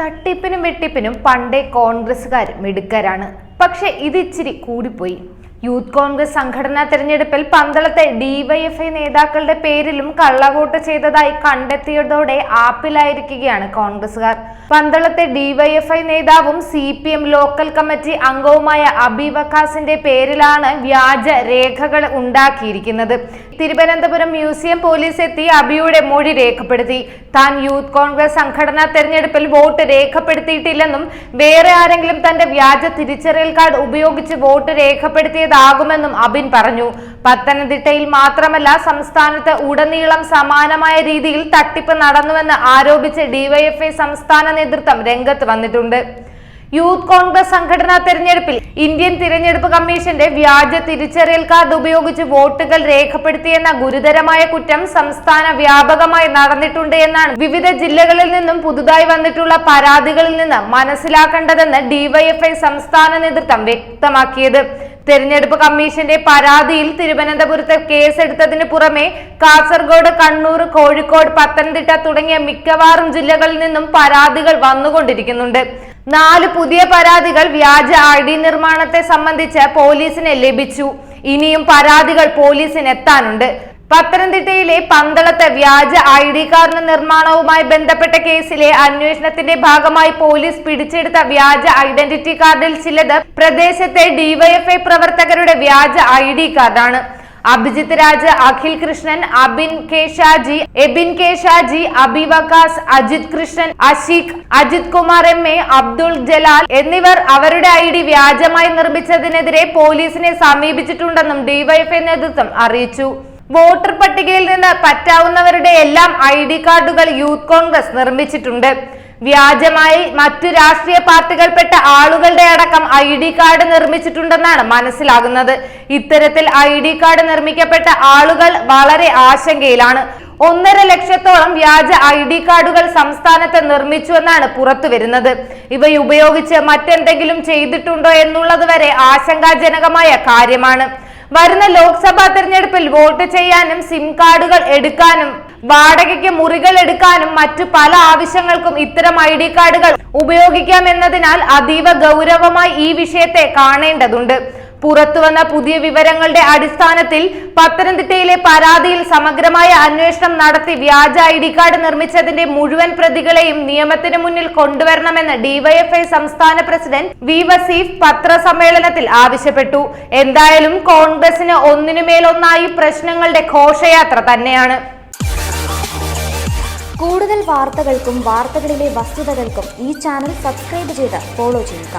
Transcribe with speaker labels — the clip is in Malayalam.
Speaker 1: തട്ടിപ്പിനും വെട്ടിപ്പിനും പണ്ടേ കോൺഗ്രസ്സുകാർ മിടുക്കരാണ്. പക്ഷെ ഇതിച്ചിരി കൂടിപ്പോയി. യൂത്ത് കോൺഗ്രസ് സംഘടനാ തെരഞ്ഞെടുപ്പിൽ പന്തളത്തെ ഡിവൈഎഫ്ഐ നേതാക്കളുടെ പേരിലും കള്ളവോട്ട് ചെയ്തതായി കണ്ടെത്തിയതോടെ ആപ്പിലായിരിക്കുകയാണ് കോൺഗ്രസുകാർ പന്തളത്തെ ഡിവൈഎഫ്ഐ നേതാവും C P M local committee അംഗവുമായ അബി വക്കാസിന്റെ പേരിലാണ് വ്യാജ രേഖകൾ ഉണ്ടാക്കിയിരിക്കുന്നത്. തിരുവനന്തപുരം മ്യൂസിയം പോലീസ് എത്തി അബിയുടെ മൊഴി രേഖപ്പെടുത്തി. താൻ യൂത്ത് കോൺഗ്രസ് സംഘടനാ തെരഞ്ഞെടുപ്പിൽ വോട്ട് രേഖപ്പെടുത്തിയിട്ടില്ലെന്നും വേറെ ആരെങ്കിലും തന്റെ വ്യാജ തിരിച്ചറിയൽ കാർഡ് ഉപയോഗിച്ച് വോട്ട് രേഖപ്പെടുത്തിയതാകുമെന്നും അബിൻ പറഞ്ഞു. പത്തനംതിട്ടയിൽ മാത്രമല്ല സംസ്ഥാനത്ത് ഉടനീളം സമാനമായ രീതിയിൽ തട്ടിപ്പ് നടന്നുവെന്ന് ആരോപിച്ച് ഡിവൈഎഫ്ഐ സംസ്ഥാന നേതൃത്വം രംഗത്ത് വന്നിട്ടുണ്ട്. യൂത്ത് കോൺഗ്രസ് സംഘടനാ തെരഞ്ഞെടുപ്പിൽ ഇന്ത്യൻ തിരഞ്ഞെടുപ്പ് കമ്മീഷന്റെ വ്യാജ തിരിച്ചറിയൽ കാർഡ് ഉപയോഗിച്ച് വോട്ടുകൾ രേഖപ്പെടുത്തിയെന്ന ഗുരുതരമായ കുറ്റം സംസ്ഥാന വ്യാപകമായി നടന്നിട്ടുണ്ട് എന്നാണ് വിവിധ ജില്ലകളിൽ നിന്നും പുതുതായി വന്നിട്ടുള്ള പരാതികളിൽ നിന്ന് മനസ്സിലാക്കേണ്ടതെന്ന് ഡിവൈഎഫ്ഐ സംസ്ഥാന നേതൃത്വം വ്യക്തമാക്കിയത്. തെരഞ്ഞെടുപ്പ് കമ്മീഷന്റെ പരാതിയിൽ തിരുവനന്തപുരത്ത് കേസെടുത്തതിന് പുറമെ കാസർഗോഡ് കണ്ണൂർ കോഴിക്കോട് പത്തനംതിട്ട തുടങ്ങിയ മിക്കവാറും ജില്ലകളിൽ നിന്നും പരാതികൾ വന്നുകൊണ്ടിരിക്കുന്നുണ്ട്. നാല് പുതിയ പരാതികൾ വ്യാജ ഐ നിർമ്മാണത്തെ സംബന്ധിച്ച് പോലീസിന് ലഭിച്ചു. ഇനിയും പരാതികൾ പോലീസിന് എത്താനുണ്ട്. പത്തനംതിട്ടയിലെ പന്തളത്ത് വ്യാജ ഐ ഡി കാർഡ് നിർമ്മാണവുമായി ബന്ധപ്പെട്ട കേസിലെ അന്വേഷണത്തിന്റെ ഭാഗമായി പോലീസ് പിടിച്ചെടുത്ത വ്യാജ ഐഡന്റിറ്റി കാർഡിൽ ചിലത് പ്രദേശത്തെ ഡിവൈഎഫ്ഐ പ്രവർത്തകരുടെ വ്യാജ ഐ ഡി കാർഡാണ്. Abhijith Raj Akhil Krishnan Abin K Shaji Ebin K Shaji Abi Ajith Krishnan Asheeq Ajith Kumar M A Abdul Jalal എന്നിവർ അവരുടെ ഐ ഡി വ്യാജമായി നിർമ്മിച്ചതിനെതിരെ പോലീസിനെ സമീപിച്ചിട്ടുണ്ടെന്നും ഡിവൈഎഫ്ഐ നേതൃത്വം അറിയിച്ചു. വോട്ടർ പട്ടികയിൽ നിന്ന് പറ്റാവുന്നവരുടെ എല്ലാം ഐ ഡി കാർഡുകൾ യൂത്ത് കോൺഗ്രസ് നിർമ്മിച്ചിട്ടുണ്ട്. വ്യാജമായി മറ്റു രാഷ്ട്രീയ പാർട്ടികൾപ്പെട്ട ആളുകളുടെ അടക്കം ഐ ഡി കാർഡ് നിർമ്മിച്ചിട്ടുണ്ടെന്നാണ് മനസ്സിലാകുന്നത്. ഇത്തരത്തിൽ ഐ ഡി കാർഡ് നിർമ്മിക്കപ്പെട്ട ആളുകൾ വളരെ ആശങ്കയിലാണ്. ഒന്നര ലക്ഷത്തോളം വ്യാജ ഐ ഡി കാർഡുകൾ സംസ്ഥാനത്ത് നിർമ്മിച്ചുവെന്നാണ് പുറത്തു വരുന്നത്. ഇവ ഉപയോഗിച്ച് മറ്റെന്തെങ്കിലും ചെയ്തിട്ടുണ്ടോ എന്നുള്ളത് വരെ ആശങ്കാജനകമായ കാര്യമാണ്. വരുന്ന ലോക്സഭാ തെരഞ്ഞെടുപ്പിൽ വോട്ട് ചെയ്യാനും സിം കാർഡുകൾ എടുക്കാനും വാടകയ്ക്ക് മുറികൾ എടുക്കാനും മറ്റു പല ആവശ്യങ്ങൾക്കും ഇത്തരം ഐ ഡി കാർഡുകൾ ഉപയോഗിക്കാമെന്നതിനാൽ അതീവ ഗൗരവമായി ഈ വിഷയത്തെ കാണേണ്ടതുണ്ട്. പുറത്തുവന്ന പുതിയ വിവരങ്ങളുടെ അടിസ്ഥാനത്തിൽ പത്തനംതിട്ടയിലെ പരാതിയിൽ സമഗ്രമായ അന്വേഷണം നടത്തി വ്യാജ ഐ ഡി കാർഡ് നിർമ്മിച്ചതിന്റെ മുഴുവൻ പ്രതികളെയും നിയമത്തിന് മുന്നിൽ കൊണ്ടുവരണമെന്ന് ഡിവൈഎഫ്ഐ സംസ്ഥാന പ്രസിഡന്റ് വി വസീഫ് പത്രസമ്മേളനത്തിൽ ആവശ്യപ്പെട്ടു. എന്തായാലും കോൺഗ്രസിന് ഒന്നിനുമേലൊന്നായി പ്രശ്നങ്ങളുടെ ഘോഷയാത്ര തന്നെയാണ്.
Speaker 2: കൂടുതൽ വാർത്തകൾക്കും വാർത്തകളിലെ വസ്തുതകൾക്കും ഈ ചാനൽ സബ്സ്ക്രൈബ് ചെയ്ത് ഫോളോ ചെയ്യുക.